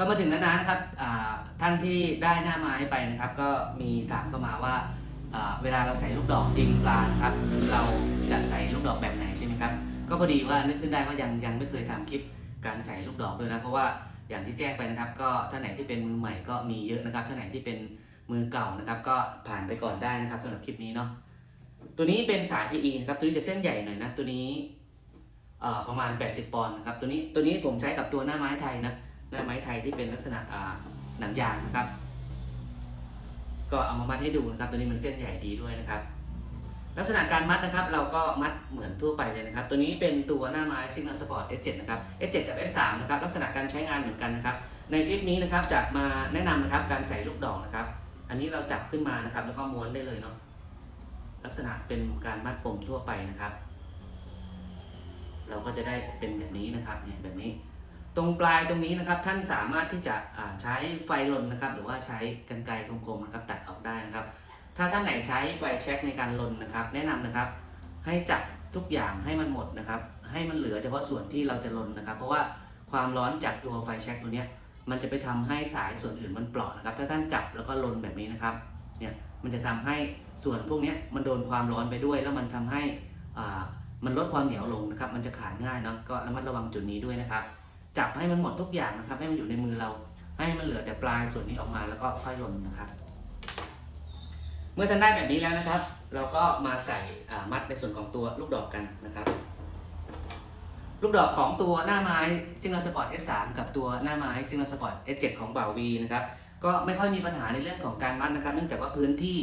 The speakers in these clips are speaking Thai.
ก็มาถึงนั้นๆนะครับท่านที่ได้หน้าไม้ไปนะครับ ก็มีถามเข้ามาว่าเวลาเราใส่ลูกดอกจริงปลานะครับ เราจะใส่ลูกดอกแบบไหนใช่ไหมครับ ก็พอดีว่านึกขึ้นได้ว่ายังยังไม่เคยทำคลิปการใส่ลูกดอกเลยนะเพราะว่าอย่างที่แจ้งไปนะครับ ก็ท่านไหนที่เป็นมือใหม่ก็มีเยอะนะครับท่านไหนที่เป็นมือเก่านะครับ ก็ผ่านไปก่อนได้นะครับสำหรับคลิปนี้เนาะตัวนี้เป็นสาย PE นะครับตัวนี้จะเส้นใหญ่หน่อยนะตัวนี้ประมาณ 80 ปอนด์นะครับตัวนี้ตัวนี้ผมใช้กับตัวหน้าไม้ไทยนะ หน้าไม้ไทยที่เป็นลักษณะหนังยางนะครับ ก็เอามามัดให้ดูนะครับ ตัวนี้มันเส้นใหญ่ดีด้วยนะครับ ลักษณะการมัดนะครับ เราก็มัดเหมือนทั่วไปเลยนะครับ ตัวนี้เป็นตัวหน้าไม้ Signal Sport S7 นะครับ S7 กับ S3 นะครับ ลักษณะการใช้งานเหมือนกันนะครับ ในคลิปนี้นะครับจะมาแนะนำนะครับการใส่ลูกดอกนะครับ อันนี้เราจับขึ้นมานะครับ แล้วก็ม้วนได้เลยเนาะ ลักษณะเป็นการมัดปมทั่วไปนะครับ เราก็จะได้เป็นแบบนี้นะครับ เนี่ยแบบนี้ ตรงปลายตรงนี้นะครับท่านสามารถที่จะใช้ไฟลนนะครับ หรือว่าใช้กรรไกรคมๆนะครับตัดออกได้นะครับ ถ้าท่านไหนใช้ไฟแช็กในการลนนะครับ แนะนำนะครับ ให้จับทุกอย่างให้มันหมดนะครับ ให้มันเหลือเฉพาะส่วนที่เราจะลนนะครับ เพราะว่าความร้อนจากตัวไฟแช็กตัวนี้มันจะไปทำให้สายส่วนอื่นมันเปราะนะครับ ถ้าท่านจับแล้วก็ลนแบบนี้นะครับเนี่ยมันจะทำให้ส่วนพวกนี้มันโดนความร้อนไปด้วย แล้วมันทำให้อ่ามันลดความเหนียวลงนะครับ มันจะขาดง่ายเนาะก็ระมัดระวังจุดนี้ด้วยนะครับ จับให้มันหมดทุกอย่างนะครับ ให้มันอยู่ในมือเรา ให้มันเหลือแต่ปลายส่วนนี้ออกมาแล้วก็ค่อยลนนะครับ เมื่อท่านได้แบบนี้แล้วนะครับ เราก็มาใส่มัดในส่วนของตัวลูกดอกกันนะครับ ลูกดอกของตัวหน้าไม้ซิง g ลสปอร์ต S3 กับตัวหน้าไม้ซิง g ลสปอร์ต S7 ของบ่าววีนะครับก็ไม่ค่อยมีปัญหาในเรื่องของการมัดนะครับ เนื่องจากว่าพื้นที่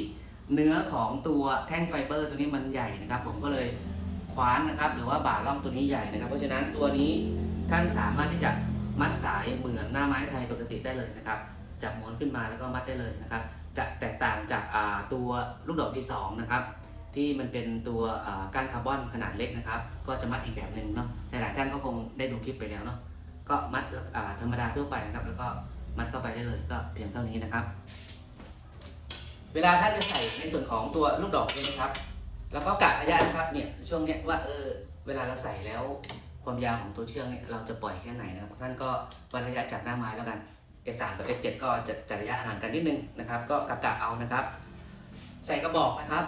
เนื้อของตัวแท่งไฟเบอร์ตัวนี้มันใหญ่นะครับ ผมก็เลยคว้านนะครับ หรือว่าบ่าล่องตัวนี้ใหญ่นะครับ เพราะฉะนั้นตัวนี้ ท่านสามารถที่จะมัดสายเหมือนหน้าไม้ไทยปกติได้เลยนะครับจับม้วนขึ้นมาแล้วก็มัดได้เลยนะครับ จะแตกต่างจากตัวลูกดอกที่2นะครับที่มันเป็นตัวก้านคาร์บอนขนาดเล็กนะครับ ก็จะมัดอีกแบบหนึ่งเนาะหลายๆท่านก็คงได้ดูคลิปไปแล้วเนาะก็มัดธรรมดาทั่วไปนะครับ แล้วก็มัดเข้าไปได้เลยก็เพียงเท่านี้นะครับ เวลาท่านจะใส่ในส่วนของตัวลูกดอกเนี่ยนะครับ แล้วก็กะระยะนะครับเนี่ยช่วงเนี้ยว่าเออเวลาเราใส่แล้ว ความยาวของตัวเชือกเนี่ยเราจะปล่อยแค่ไหนนะครับท่านก็วัดระยะจากหน้าไม้แล้วกัน S3 กับ S7 ก็จะจะระยะห่างกันนิดนึงนะครับ ก็กะกะเอานะครับ ใส่กระบอกนะครับ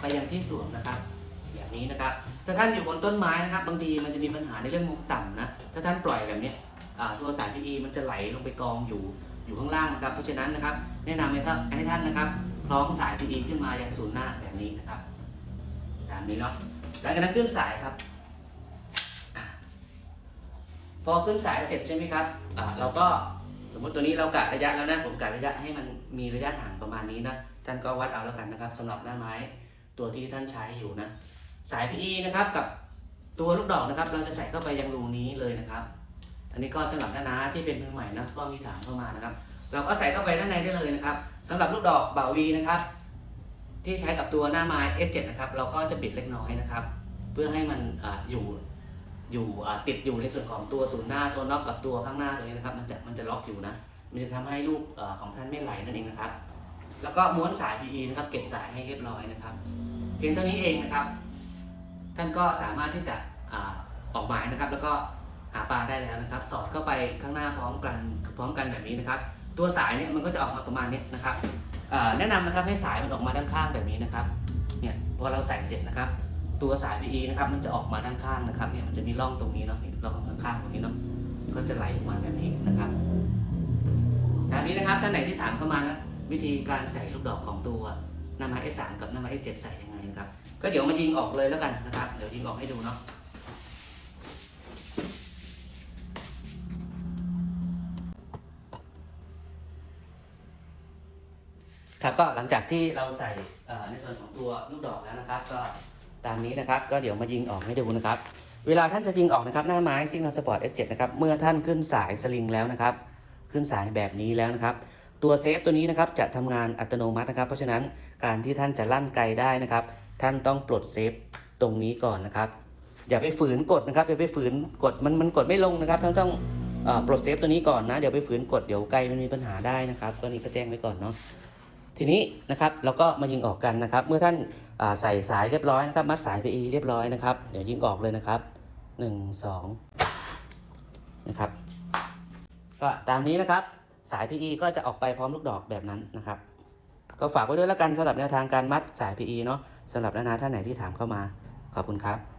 ไปยังที่สวมนะครับแบบนี้นะครับ ถ้าท่านอยู่บนต้นไม้นะครับ บางทีมันจะมีปัญหาในเรื่องมุมต่ำนะถ้าท่านปล่อยแบบเนี้ยตัวสาย PE มันจะไหลลงไปกองอยู่อยู่ข้างล่างนะครับ เพราะฉะนั้นนะครับ แนะนำให้ท่านให้ท่านนะครับคล้องสาย PE ขึ้นมาอยังศูนย์หน้าแบบนี้นะครับแบบนี้เนาะหลังจากนั้นขึ้นสายครับ พอขึ้นสายเสร็จใช่ไหมครับอ่าเราก็สมมติตัวนี้เรากะระยะแล้วนะผมกะระยะให้มันมีระยะห่างประมาณนี้นะท่านก็วัดเอาแล้วกันนะครับสำหรับหน้าไม้ตัวที่ท่านใช้อยู่นะสาย PE นะครับกับตัวลูกดอกนะครับ เราจะใส่เข้าไปยังรูนี้เลยนะครับ อันนี้ก็สำหรับน้าๆที่เป็นมือใหม่นะก็มีถามเข้ามานะครับ เราก็ใส่เข้าไปด้านในได้เลยนะครับสำหรับลูกดอกบ่าวีนะครับ ที่ใช้กับตัวหน้าไม้ S7 นะครับ เราก็จะบิดเล็กน้อยนะครับ เพื่อให้มันออยู่ อยู่ติดอยู่ในส่วนของตัวศูนย์หน้าตัวน็อกกับตัวข้างหน้าตัวนี้นะครับ มันจะมันจะล็อกอยู่นะ มันจะทำให้ลูกอของท่านไม่ไหลนั่นเองนะครับ แล้วก็ม้วนสาย PE นะครับเก็บสายให้เรียบร้อยนะครับ เพียงเท่านี้เองนะครับ ท่านก็สามารถที่จะออกหมายนะครับ แล้วก็หาปลาได้แล้วนะครับ สอดเข้าไปข้างหน้าพร้อมกันพร้อมกันแบบนี้นะครับ ตัวสายเนี่ยมันก็จะออกมาประมาณนี้นะครับแนะนำนะครับให้สายมันออกมาด้านข้างแบบนี้นะครับเนี่ยพอเราใส่เสร็จนะครับ ตัวสาย PE นะครับ มันจะออกมาด้านข้างนะครับเนี่ยมันจะมีร่องตรงนี้เนาะร่องข้างๆตรงนี้เนาะก็จะไหลออกมาแบบนี้นะครับตามนี้นะครับท่านไหนที่ถามเข้ามานะวิธีการใส่ลูกดอกของตัวน้าไม้ S3 กับน้าไม้ S7 ใส่ยังไงนะครับ ก็เดี๋ยวมายิงออกเลยแล้วกันนะครับ เดี๋ยวยิงออกให้ดูเนาะครับก็หลังจากที่เราใส่ในส่วนของตัวลูกดอกแล้วนะครับ ก็ ตามนี้นะครับ ก็เดี๋ยวมายิงออกให้ดูนะครับ เวลาท่านจะยิงออกนะครับ หน้าไม้ซิง g น e สปอร์ต S7 นะครับ เมื่อท่านขึ้นสายสลิงแล้วนะครับ ขึ้นสายแบบนี้แล้วนะครับ ตัวเซฟตัวนี้นะครับจะทำงานอัตโนมัตินะครับ เพราะฉะนั้นการที่ท่านจะลั่นไกลได้นะครับ ท่านต้องปลดเซฟตรงนี้ก่อนนะครับ อย่าไปฝืนกดนะครับ อย่าไปฝืนกดมันมันกดไม่ลงนะครับ ท่านต้องอปลดเซฟตัวนี้ก่อนนะ เดี๋ยวไปฝืนกดเดี๋ยวไกลมันมีปัญหาได้นะครับ ก็นี้ก็แจ้งไว้ก่อนเนาะ ทีนี้นะครับเราก็มายิงออกกันนะครับ เมื่อท่านาใส่สายเรียบร้อยนะครับ มัดสาย PE เรียบร้อยนะครับ เดี๋ยวยิงออกเลยนะครับหนึ่งสองนะครับ ก็ตามนี้นะครับสาย PE ก็จะออกไปพร้อมลูกดอกแบบนั้นนะครับ ก็ฝากไว้ด้วยแล้วกันสำหรับแนวทางการมัดสาย PE เนาะสำหรับนานาท่านไหนที่ถามเข้ามา ขอบคุณครับ